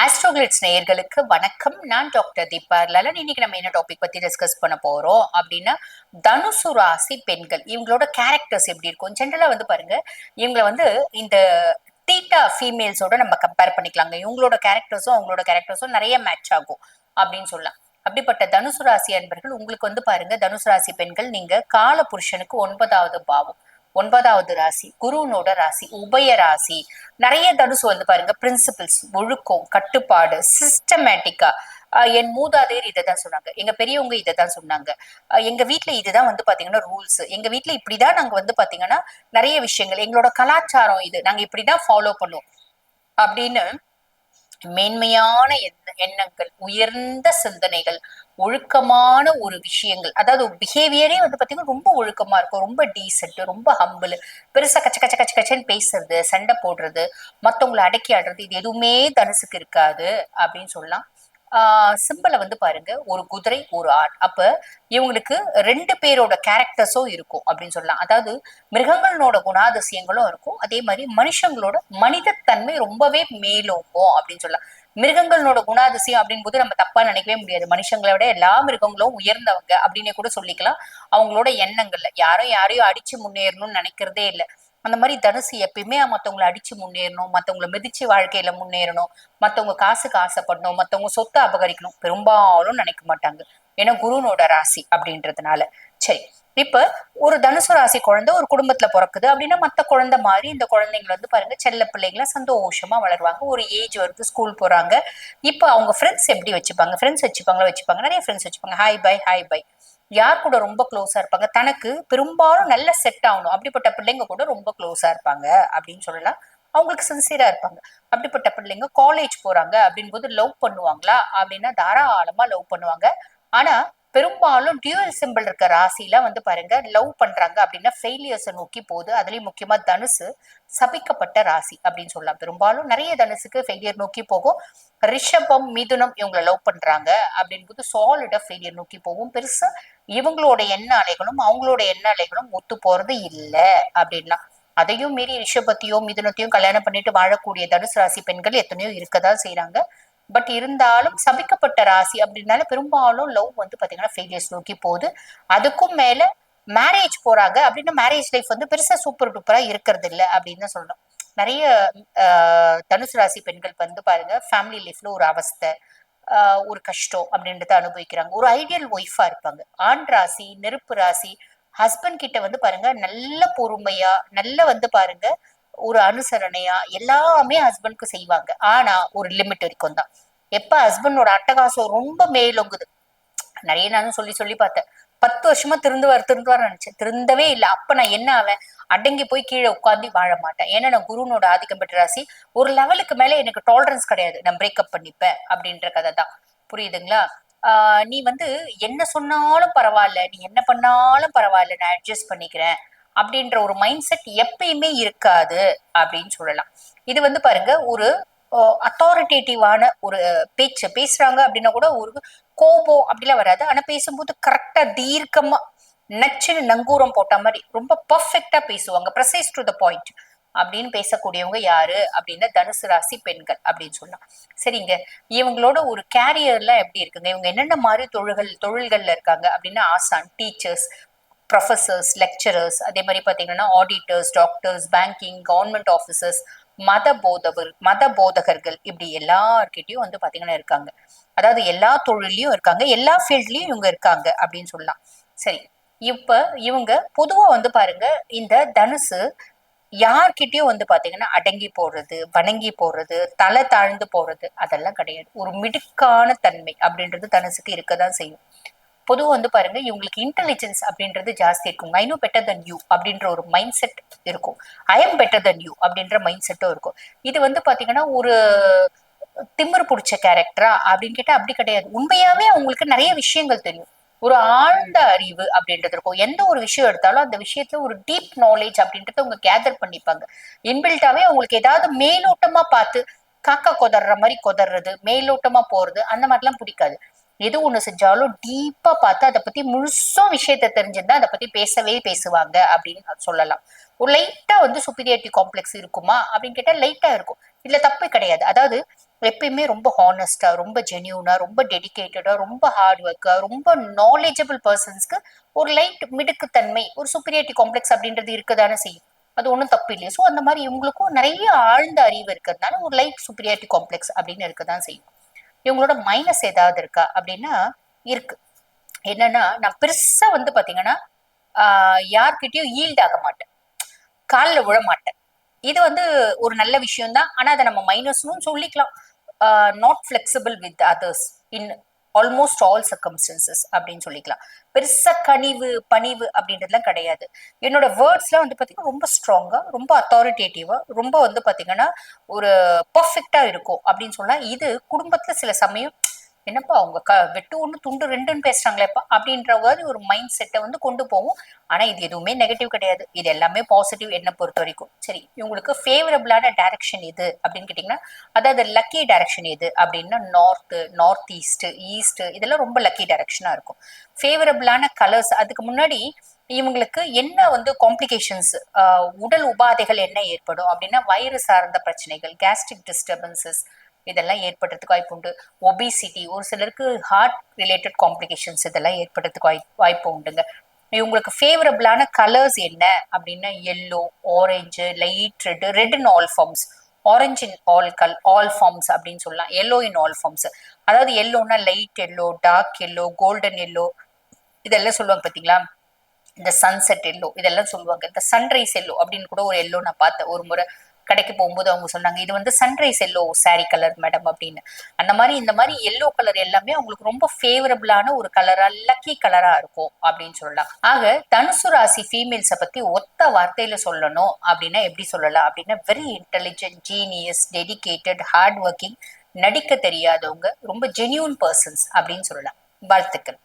ஆஸ்ட்ரோகிளிட்ஸ் நேயர்களுக்கு வணக்கம். நான் டாக்டர் தீபா லலன். இன்னைக்கு நம்ம என்ன டாபிக் பத்தி டிஸ்கஸ் பண்ண போறோம் அப்படின்னா தனுசு ராசி பெண்கள். இவங்களோட கேரக்டர்ஸ் எப்படி இருக்கும்? ஜென்ரலா வந்து பாருங்க. இவங்கள வந்து இந்த தீட்டா ஃபீமேல்ஸோட நம்ம கம்பேர் பண்ணிக்கலாங்க. இவங்களோட கேரக்டர்ஸும் அவங்களோட கேரக்டர்ஸும் நிறைய மேட்ச் ஆகும் அப்படின்னு சொல்லலாம். அப்படிப்பட்ட தனுசு ராசி அன்பர்கள் உங்களுக்கு வந்து பாருங்க தனுசு ராசி பெண்கள் நீங்க கால புருஷனுக்கு ஒன்பதாவது பாவம். ஒன்பதாவது ராசி குருனோட ராசி உபய ராசி. நிறைய தனுசு வந்து பாருங்க பிரின்சிபிள்ஸ் ஒழுக்கம் கட்டுப்பாடு சிஸ்டமேட்டிக்கா என் மூதாதையர் இதை தான் சொன்னாங்க. எங்க பெரியவங்க இதை தான் சொன்னாங்க எங்க வீட்டுல இதுதான் வந்து பாத்தீங்கன்னா ரூல்ஸ் எங்க வீட்டுல இப்படிதான் நாங்க வந்து பாத்தீங்கன்னா நிறைய விஷயங்கள் எங்களோட கலாச்சாரம் இது. நாங்க இப்படிதான் ஃபாலோ பண்ணுவோம். அப்படின்னு மேன்மையான எண்ண- எண்ணங்கள் உயர்ந்த சிந்தனைகள் ஒழுக்கமான ஒரு விஷயங்கள். அதாவது பிஹேவியரே வந்து பாத்தீங்கன்னா ரொம்ப ஒழுக்கமா இருக்கும். ரொம்ப டீசென்ட் ரொம்ப ஹம்பிள் பெருசா கச்ச கச்ச கச்ச கச்சன்னு பேசுறது சண்டை போடுறது மத்தவங்களை அடக்கி ஆடுறது இது எதுவுமே தனுசுக்கு இருக்காது அப்படின்னு சொல்லலாம். சிம்பிளை வந்து பாருங்க ஒரு குதிரை ஒரு ஆட் அப்ப இவங்களுக்கு ரெண்டு பேரோட கேரக்டர்ஸும் இருக்கும் அப்படின்னு சொல்லலாம். அதாவது மிருகங்களோட குணாதிசயங்களும் இருக்கும். அதே மாதிரி மனுஷங்களோட மனிதத்தன்மை ரொம்பவே மேலோங்கும் அப்படின்னு சொல்லலாம். மிருகங்களோட குணாதிசயம் அப்படிங்கும்போது நம்ம தப்பா நினைக்கவே முடியாது. மனுஷங்களை விட எல்லா மிருகங்களும் உயர்ந்தவங்க அப்படின்னே கூட சொல்லிக்கலாம். அவங்களோட எண்ணங்கள்ல யாரும் யாரையும் அடிச்சு முன்னேறணும்னு நினைக்கிறதே இல்லை. அந்த மாதிரி தனுசு எப்பயுமே மற்றவங்களை அடிச்சு முன்னேறணும் மற்றவங்களை மிதிச்சு வாழ்க்கையில முன்னேறணும் மற்றவங்க காசுக்கு ஆசைப்படணும் மற்றவங்க சொத்தை அபகரிக்கணும் பெரும்பாலும் நினைக்க மாட்டாங்க. ஏன்னா குருனோட ராசி அப்படின்றதுனால. சரி இப்ப ஒரு தனுசு ராசி குழந்தை ஒரு குடும்பத்துல பிறக்குது அப்படின்னா மத்த குழந்தை மாதிரி இந்த குழந்தைங்க வந்து பாருங்க செல்ல பிள்ளைங்கள சந்தோஷமா வளருவாங்க. ஒரு ஏஜ் வரைக்கும் ஸ்கூல் போறாங்க. இப்ப அவங்க ஃப்ரெண்ட்ஸ் எப்படி வச்சுப்பாங்க? ஃப்ரெண்ட்ஸ் வச்சுப்பாங்களா? வச்சுப்பாங்க. நிறைய ஃப்ரெண்ட்ஸ் வச்சுப்பாங்க. ஹாய் பை ஹாய் பை யார் கூட ரொம்ப க்ளோஸா இருப்பாங்க? தனக்கு பெரும்பாலும் நல்ல செட் ஆகணும். அப்படிப்பட்ட பிள்ளைங்க கூட ரொம்ப க்ளோஸா இருப்பாங்க அப்படின்னு சொல்லலாம். அவங்களுக்கு சின்சியரா இருப்பாங்க. அப்படிப்பட்ட பிள்ளைங்க காலேஜ் போறாங்க அப்படின் போது லவ் பண்ணுவாங்களா? அப்படின்னா தாராளமா லவ் பண்ணுவாங்க. ஆனா பெரும்பாலும் டியூவல் சிம்பிள் இருக்க ராசிலாம் வந்து பாருங்க லவ் பண்றாங்க அப்படின்னா ஃபெயிலியர்ஸை நோக்கி போகுது. அதுலயும் முக்கியமா தனுசு சபிக்கப்பட்ட ராசி அப்படின்னு சொல்லலாம். பெரும்பாலும் நிறைய தனுசுக்கு ஃபெயிலியர் நோக்கி போகும். ரிஷபம் மிதுனம் இவங்களை லவ் பண்றாங்க அப்படின்போது சாலிடா ஃபெயிலியர் நோக்கி போகும். பெருசா இவங்களோட எண்ண அலைகளும் அவங்களோட எண்ண அலைகளும் ஒத்து போறது இல்ல அப்படின்னா. அதையும் மீறி ரிஷபத்தையோ மிதுனத்தையும் கல்யாணம் பண்ணிட்டு வாழக்கூடிய தனுசு ராசி பெண்கள் எத்தனையோ இருக்கதான் செய்றாங்க. பட் இருந்தாலும் சபிக்கப்பட்ட ராசி அப்படின்னால பெரும்பாலும் லவ் வந்து பாத்தீங்கன்னா ஃபெயிலியர்ஸ் நோக்கி போகுது. அதுக்கும் மேல மேரேஜ் போறாங்க அப்படின்னா மேரேஜ் லைஃப் வந்து பெருசா சூப்பர் டூப்பரா இருக்கிறது இல்ல அப்படின்னு தான் சொல்லணும். நிறைய ஆஹ், தனுசு ராசி பெண்கள் வந்து பாருங்க ஃபேமிலி லைஃப்ல ஒரு அவஸ்தை. ஒரு கஷ்டம் அப்படின்றத அனுபவிக்கிறாங்க. ஒரு ஐடியல் ஒய்ஃபா இருப்பாங்க. ஆண் ராசி நெருப்பு ராசி ஹஸ்பண்ட் கிட்ட வந்து பாருங்க நல்ல பொறுமையா நல்ல வந்து பாருங்க ஒரு அனுசரணையா எல்லாமே ஹஸ்பண்ட்க்கு செய்வாங்க. ஆனா ஒரு லிமிட் வரைக்கும் தான் எப்ப ஹஸ்பண்டோட அட்டகாசம் ரொம்ப மேலோங்குது? நிறைய நானும் சொல்லி சொல்லி பார்த்தேன். பத்து வருஷமா திருந்துவார் திருந்துவார் நினைச்சேன். திருந்தவே இல்லை. அப்ப நான் என்ன ஆவேன்? அடங்கி போய் கீழே உட்காந்து வாழ மாட்டேன். ஏன்னா நான் குருனோட ஆதிக்கம் பெற்ற ராசி ஒரு லெவலுக்கு மேல எனக்கு டாலரன்ஸ் கிடையாது. நான் பிரேக்கப் பண்ணிப்பேன் அப்படின்ற கதை தான். புரியுதுங்களா? ஆஹ் நீ வந்து என்ன சொன்னாலும் பரவாயில்ல. நீ என்ன பண்ணாலும் பரவாயில்ல. நான் அட்ஜஸ்ட் பண்ணிக்கிறேன். அப்படின்ற ஒரு மைண்ட் செட் எப்பயுமே இருக்காது அப்படின்னு சொல்லலாம். இது வந்து பாருங்க ஒரு அத்தாரிட்டேட்டிவான ஒரு பேச்சு. பேசுறாங்க அப்படின்னா கூட ஒரு கோபம் அப்படிலாம் வராது. ஆனா பேசும்போது கரெக்டா தீர்க்கமா நச்சுன்னு நங்கூரம் போட்ட மாதிரி ரொம்ப பர்ஃபெக்டா பேசுவாங்க. ப்ரசைஸ் டு த பாயிண்ட் அப்படின்னு பேசக்கூடியவங்க யாரு அப்படின்னா தனுசு ராசி பெண்கள் அப்படின்னு சொல்லலாம். சரிங்க. இவங்களோட ஒரு கேரியர்லாம் எப்படி இருக்குங்க? இவங்க என்னென்ன மாதிரி தொழில்கள் தொழில்கள்ல இருக்காங்க அப்படின்னா ஆசான் டீச்சர்ஸ் ப்ரொஃபசர்ஸ் லெக்சரர்ஸ் அதே மாதிரி பார்த்தீங்கன்னா auditors doctors banking government officers மத போதவர் மத போதகர்கள் இப்படி எல்லார்கிட்டயும் வந்து பாத்தீங்கன்னா இருக்காங்க. அதாவது எல்லா தொழிலையும் இருக்காங்க எல்லா ஃபீல்ட்லயும் இவங்க இருக்காங்க அப்படின்னு சொல்லலாம். சரி இப்ப இவங்க பொதுவா வந்து பாருங்க இந்த தனுசு யார்கிட்டயும் வந்து பாத்தீங்கன்னா அடங்கி போடுறது வணங்கி போடுறது தலை தாழ்ந்து போறது அதெல்லாம் கிடையாது. ஒரு மிடுக்கான தன்மை அப்படின்றது தனுசுக்கு இருக்கதான் செய்யும். பொதுவாக வந்து பாருங்க இவங்களுக்கு இன்டெலிஜென்ஸ் அப்படின்றது ஜாஸ்தி இருக்கும். I know better than you அப்படின்ற ஒரு மைண்ட் செட் இருக்கும். I am better than you அப்படின்ற மைண்ட் செட்டும் இருக்கும். இது வந்து பாத்தீங்கன்னா ஒரு திமிர் பிடிச்ச கேரக்டரா அப்படின்னு கேட்டா அப்படி கிடையாது. உண்மையாவே அவங்களுக்கு நிறைய விஷயங்கள் தெரியும். ஒரு ஆழ்ந்த அறிவு அப்படின்றது இருக்கும். எந்த ஒரு விஷயம் எடுத்தாலும் அந்த விஷயத்துல ஒரு டீப் நாலேஜ் அப்படின்றத அவங்க கேதர் பண்ணிப்பாங்க. இன்பில்ட்டாவே அவங்களுக்கு ஏதாவது மேலோட்டமா பார்த்து காக்கா கொதற மாதிரி கொதறது மேலோட்டமா போறது அந்த மாதிரிலாம் பிடிக்காது. எது ஒண்ணு செஞ்சாலும் டீப்பா பார்த்து அதை பத்தி முழுசும் விஷயத்த தெரிஞ்சிருந்தா அதை பத்தி பேசவே பேசுவாங்க அப்படின்னு சொல்லலாம். ஒரு லைட்டா வந்து சுப்பீரியாரிட்டி காம்ப்ளெக்ஸ் இருக்குமா அப்படின்னு கேட்டா லைட்டா இருக்கும். இதுல தப்பு கிடையாது. அதாவது எப்பயுமே ரொம்ப ஹானஸ்டா ரொம்ப ஜென்யூனா ரொம்ப டெடிக்கேட்டடா ரொம்ப ஹார்ட் ஒர்க்கா ரொம்ப நாலேஜபிள் பர்சன்ஸ்க்கு ஒரு லைட் மிடுக்குத்தன்மை ஒரு சுப்பீரியாரிட்டி காம்ப்ளெக்ஸ் அப்படின்றது இருக்கதானே செய்யும். அது ஒன்றும் தப்பு இல்லையா. ஸோ அந்த மாதிரி இவங்களுக்கும் நிறைய ஆழ்ந்த அறிவு இருக்கிறதுனால ஒரு லைட் சுப்பீரியாரிட்டி காம்ப்ளெக்ஸ் அப்படின்னு இருக்க தான் செய்யும். இவங்களோட மைனஸ் ஏதாவது இருக்கா? அப்படின்னா இருக்கு. என்னன்னா நான் பெருசா வந்து பாத்தீங்கன்னா யார்கிட்டயும் ஈல்ட் ஆக மாட்டேன். காலில் விழ மாட்டேன். இது வந்து ஒரு நல்ல விஷயம் தான் ஆனா அதை நம்ம மைனஸ்னும் சொல்லிக்கலாம். Not flexible with others in almost all circumstances அப்படின்னு சொல்லிக்கலாம். பெருசா கனிவு பணிவு அப்படின்றதுலாம் கிடையாது. என்னோட வேர்ட்ஸ்லாம் வந்து பார்த்தீங்கன்னா ரொம்ப ஸ்ட்ராங்கா ரொம்ப அத்தாரிட்டேட்டிவா ரொம்ப வந்து பார்த்தீங்கன்னா ஒரு பர்ஃபெக்டா இருக்கும் அப்படின்னு சொன்னா இது குடும்பத்துல சில சமயம் என்னப்பா அவங்க க வெட்டு ஒன்று துண்டு ரெண்டுன்னு பேசுறாங்களேப்பா அப்படின்ற மாதிரி ஒரு மைண்ட் செட்டை வந்து கொண்டு போகும். ஆனால் இது எதுவுமே நெகட்டிவ் கிடையாது. இது எல்லாமே பாசிட்டிவ் என்ன பொறுத்த வரைக்கும். சரி இவங்களுக்கு ஃபேவரபிளான டைரக்ஷன் எது அப்படின்னு கேட்டிங்கன்னா அதாவது லக்கி டைரக்ஷன் எது அப்படின்னா நார்த்து நார்த் ஈஸ்ட்டு ஈஸ்ட்டு இதெல்லாம் ரொம்ப லக்கி டைரக்ஷனாக இருக்கும். ஃபேவரபிளான கலர்ஸ் அதுக்கு முன்னாடி இவங்களுக்கு என்ன வந்து காம்ப்ளிகேஷன்ஸ் உடல் உபாதைகள் என்ன ஏற்படும் அப்படின்னா வயிறு சார்ந்த பிரச்சனைகள் கேஸ்ட்ரிக் டிஸ்டர்பன்சஸ் இதெல்லாம் ஏற்படுறதுக்கு வாய்ப்பு உண்டு. ஒபிசிட்டி ஒரு சிலருக்கு ஹார்ட் ரிலேட்டட் காம்ப்ளிகேஷன்ஸ் இதெல்லாம் ஏற்படுறதுக்கு வாய் வாய்ப்பு உண்டுங்க. இவங்களுக்கு ஃபேவரபிளான கலர்ஸ் என்ன? அப்படின்னா yellow orange light red red in all forms orange in all கல் ஆல் ஃபார்ம்ஸ் அப்படின்னு சொல்லலாம். எல்லோ இன் ஆல் ஃபார்ம்ஸ் அதாவது எல்லோனா light yellow dark yellow golden yellow இதெல்லாம் சொல்லுவாங்க பார்த்தீங்களா இந்த சன்செட் எல்லோ இதெல்லாம் சொல்லுவாங்க. இந்த சன்ரைஸ் எல்லோ அப்படின்னு கூட ஒரு எல்லோ நான் பார்த்தேன். ஒரு முறை. கடைக்கு போகும்போது அவங்க சொன்னாங்க இது வந்து sunrise yellow sari colour madam அப்படின்னு. அந்த மாதிரி இந்த மாதிரி எல்லோ கலர் எல்லாமே அவங்களுக்கு ரொம்ப ஃபேவரபிளான ஒரு கலரா லக்கி கலரா இருக்கும் அப்படின்னு சொல்லலாம். ஆக தனுசு ராசி ஃபீமேல்ஸை பத்தி ஒத்த வார்த்தையில சொல்லணும் அப்படின்னா எப்படி சொல்லலாம்? அப்படின்னா very intelligent genius dedicated hard working நடிக்க தெரியாதவங்க ரொம்ப ஜென்யூன் பர்சன்ஸ் அப்படின்னு சொல்லலாம். வாழ்த்துக்கள்.